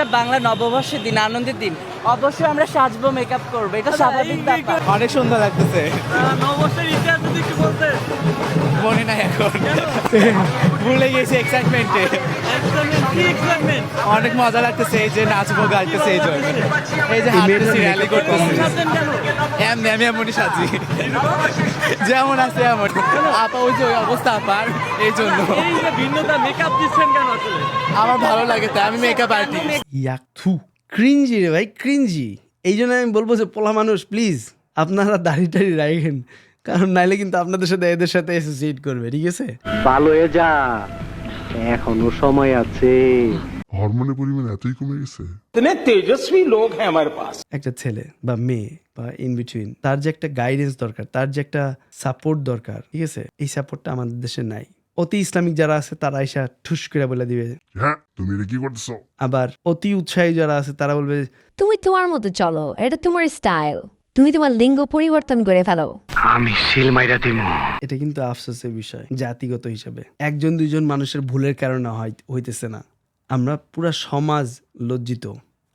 এটা বাংলা নববর্ষের দিন আনন্দের দিন। অবশ্যই আমরা সাজবো মেকআপ করব এটা স্বাভাবিক ব্যাপার। অনেক সুন্দর লাগতেছে। নববর্ষের ইতিহাস যদি একটু বলতে মনে নাই এখন। ভুলে গেছি এক্সাইটমেন্টে অনেক মজা লাগতেছে এই যে নাচবো গাইতেছে এই জন্য এই যে হাঁটতেছি র্যালি করতেছি। সাজেন এমনি আমি এমনই সাজি। যেমন আছে এমন। আপা ওই যে ওই অবস্থা আপার এই জন্য। ভিন্নতা মেকআপ দিচ্ছেন কেন আসলে? আমার ভালো লাগে তাই আমি মেকআপ আর্টিস্ট ইয়াক থু। ক্রিঞ্জি রে ভাই ক্রিঞ্জি এই জন্য আমি বলব যে পোলা মানুষ প্লিজ আপনারা দাড়ি টাড়ি রাখেন। কারণ নাইলে কিন্তু আপনাদের সাথে এদের সাথে অ্যাসোসিয়েট করবে ঠিক আছে? ভালো হয়ে যা। এখনও সময় আছে। হরমোনের পরিমাণ এতই কমে গেছে। তেজস্বী লোক হ্যাঁ আমার পাস একটা ছেলে বা মেয়ে বা ইন বিটুইন তার যে একটা গাইডেন্স দরকার তার যে একটা সাপোর্ট দরকার ঠিক আছে? এই সাপোর্টটা আমাদের দেশে নাই। অতি ইসলামিক যারা আছে তারা এসা ঠুস করে বলে দিবে। হ্যাঁ তুমি এটা কি করতেছো? আবার অতি উৎসাহী যারা আছে তারা বলবে তুমি তোমার মতো চলো এটা তোমার স্টাইল তুমি তোমার লিঙ্গ পরিবর্তন করে ফেলো। আমি সিল মাইরা দিমু। এটা কিন্তু আফসোসের বিষয় জাতিগত হিসাবে। একজন দুইজন মানুষের ভুলের কারণে হয় হইতেছে না। আমরা পুরা সমাজ লজ্জিত।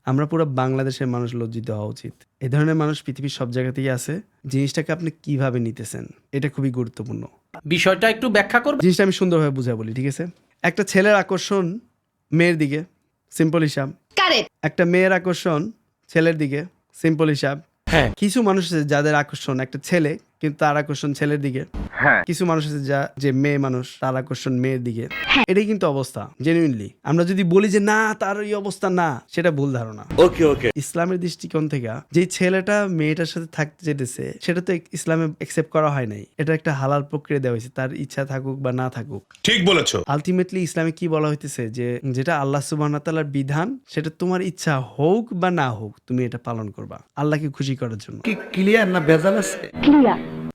আমরা পুরো বাংলাদেশের মানুষ লজ্জিত হওয়া উচিত। এ ধরনের মানুষ পৃথিবীর সব জায়গাতেই আছে জিনিসটাকে আপনি কীভাবে নিতেছেন? এটা খুবই গুরুত্বপূর্ণ। বিষয়টা একটু ব্যাখ্যা করবে? জিনিসটা আমি সুন্দরভাবে বুঝাই বলি ঠিক আছে? একটা ছেলের আকর্ষণ মেয়ের দিকে সিম্পল হিসাব। একটা মেয়ের আকর্ষণ ছেলের দিকে সিম্পল হিসাব। হ্যাঁ। কিছু মানুষ আছে যাদের আকর্ষণ একটা ছেলে কিন্তু তার আকর্ষণ ছেলের দিকে। কিছু মানুষ আছে যা যে মেয়ে মানুষ তার আকর্ষণ মেয়ের দিকে। এটাই কিন্তু অবস্থা জেনুইনলি আমরা যদি বলি যে না তার এই অবস্থা না সেটা ভুল ধারণা। ওকে ওকে। ইসলামের দৃষ্টিকোণ থেকে যে ছেলেটা মেয়েটার সাথে থাকতে যেতেছে সেটা তো ইসলামে একসেপ্ট করা হয় নাই। এটা একটা হালাল প্রক্রিয়া দেওয়া হয়েছে তার ইচ্ছা থাকুক বা না থাকুক। ঠিক বলেছ। আলটিমেটলি ইসলামে কি বলা হইতেছে যে যেটা আল্লাহ সুবাহ তাআলার বিধান সেটা তোমার ইচ্ছা হোক বা না হোক তুমি এটা পালন করবা আল্লাহকে খুশি করার জন্য। ক্লিয়ার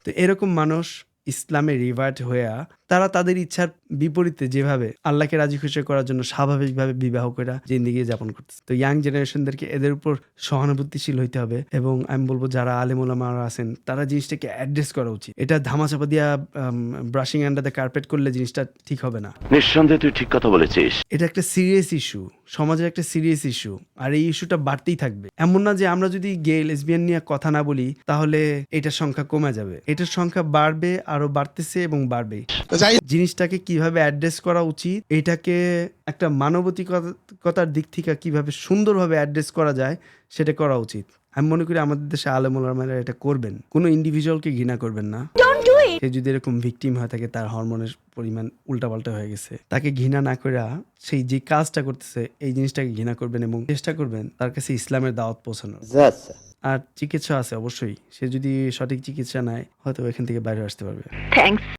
তো এরকম মানুষ ইসলামে রিভার্ট হইয়া তারা তাদের ইচ্ছার বিপরীতে যেভাবে আল্লাহকে রাজি খুশি করার জন্য স্বাভাবিকভাবে বিবাহ করে জিন্দিগি যাপন করতেছে। তো ইয়াং জেনারেশনদেরকে এদের উপর সহানুভূতিশীল হইতে হবে এবং আমি বলব যারা আলেমুলামারা আছেন তারা জিনিসটাকে অ্যাড্রেস করা উচিত। এটা ধামাচাপা দিয়া ব্রাশিং আন্ডার দ্য কার্পেট করলে জিনিসটা ঠিক হবে না। নিঃসন্দেহে তুই ঠিক কথা বলেছিস। এটা একটা সিরিয়াস ইস্যু সমাজের একটা সিরিয়াস ইস্যু আর এই ইস্যুটা বাড়তেই থাকবে। এমন না যে আমরা যদি গে লেসবিয়ান নিয়ে কথা না বলি তাহলে এটার সংখ্যা কমে যাবে। এটার সংখ্যা বাড়বে আরও বাড়তেছে এবং বাড়বে জিনিসটাকে কীভাবে অ্যাড্রেস করা উচিত এটাকে একটা মানবতিকতার দিক থেকে কীভাবে সুন্দরভাবে অ্যাড্রেস করা যায় সেটা করা উচিত। আমি মনে করি আমাদের দেশে আলেমুলামারা এটা করবেন। কোনো ইন্ডিভিজুয়ালকে ঘৃণা করবেন না। সে যদি এরকম ভিকটিম হয়ে থাকে তার হরমোনের পরিমাণ উল্টাপাল্টা হয়ে গেছে। তাকে ঘৃণা না করে সেই যে কাজটা করতেছে এই জিনিসটাকে ঘৃণা করবেন এবং চেষ্টা করবেন তার কাছে ইসলামের দাওয়াত পৌঁছানোর। আর চিকিৎসা আছে অবশ্যই। সে যদি সঠিক চিকিৎসা নেয় হয়তো এখান থেকে বাইরে আসতে পারবে। থ্যাঙ্কস